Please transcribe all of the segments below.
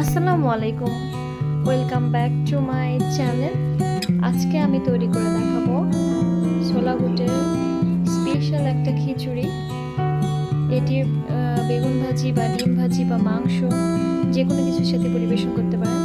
আসসালামু আলাইকুম। Welcome back to my channel আজকে আমি তৈরি করে দেখাবো ছোলা বুটের স্পেশাল একটা খিচুড়ি। এটি বেগুন ভাজি বা ডিম ভাজি বা মাংস যে কোনো কিছুর সাথে পরিবেশন করতে পারেন।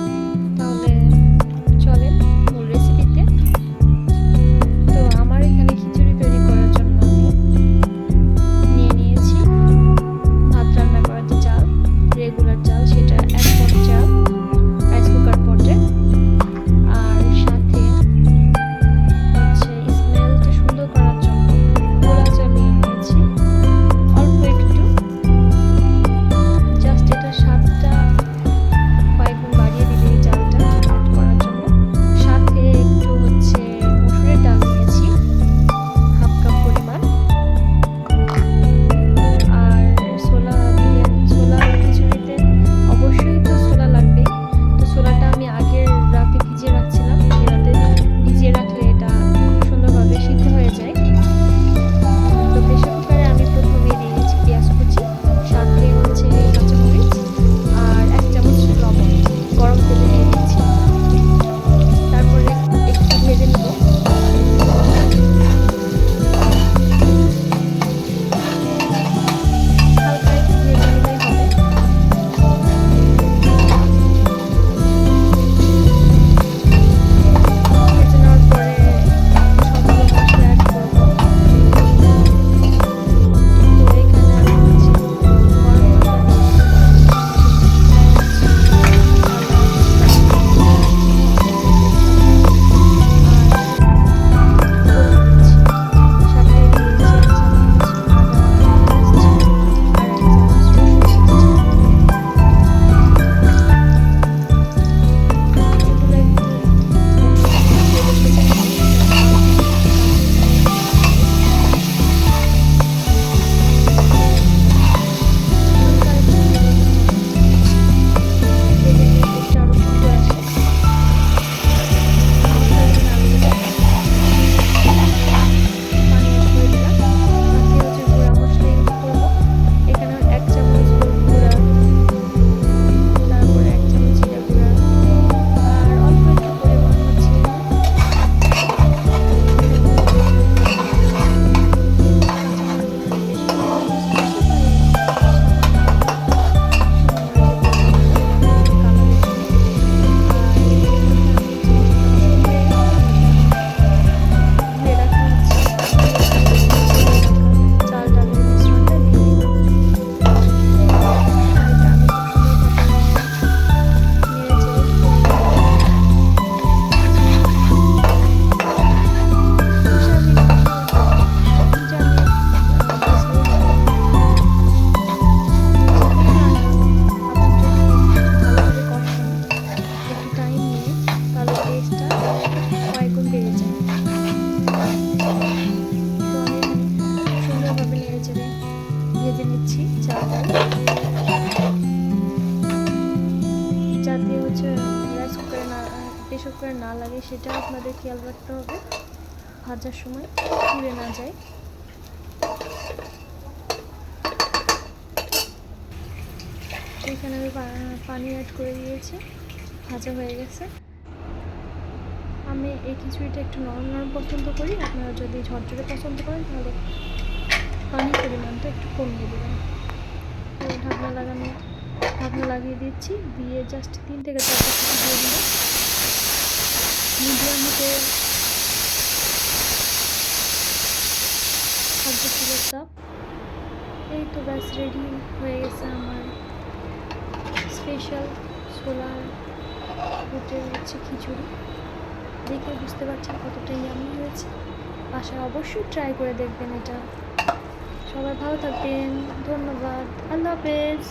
যাতে হচ্ছে রাইস কুকারে না প্রেশার কুকারে না লাগে, সেটা আপনাদের খেয়াল রাখতে হবে। ভাজার সময় পুড়ে না যায়। এখানে আমি পানি অ্যাড করে দিয়েছি। ভাজা হয়ে গেছে। আমি এই খিচুড়িটা একটু নরম নরম পছন্দ করি। আপনারা যদি ঝরঝরে পছন্দ করেন, তাহলে পানির পরিমাণটা একটু কমিয়ে দেবেন। তো ঢাকনা লাগানো, ঢাকনা লাগিয়ে দিচ্ছি। দিয়ে জাস্ট তিন থেকে চারটা সিটি দিয়ে দিলে মিডিয়াম হিটে খাদ্য চুলের চাপ এই তো ব্যাস রেডি হয়ে গেছে আমার স্পেশাল ছোলার বুটের হচ্ছে খিচুড়ি। দেখে বুঝতে পারছেন কতটা ইয়ামি হয়েছে। বাসায় অবশ্যই ট্রাই করে দেখবেন এটা। সবাই ভালো থাকবেন ধন্যবাদ আল্লাহ হাফেজ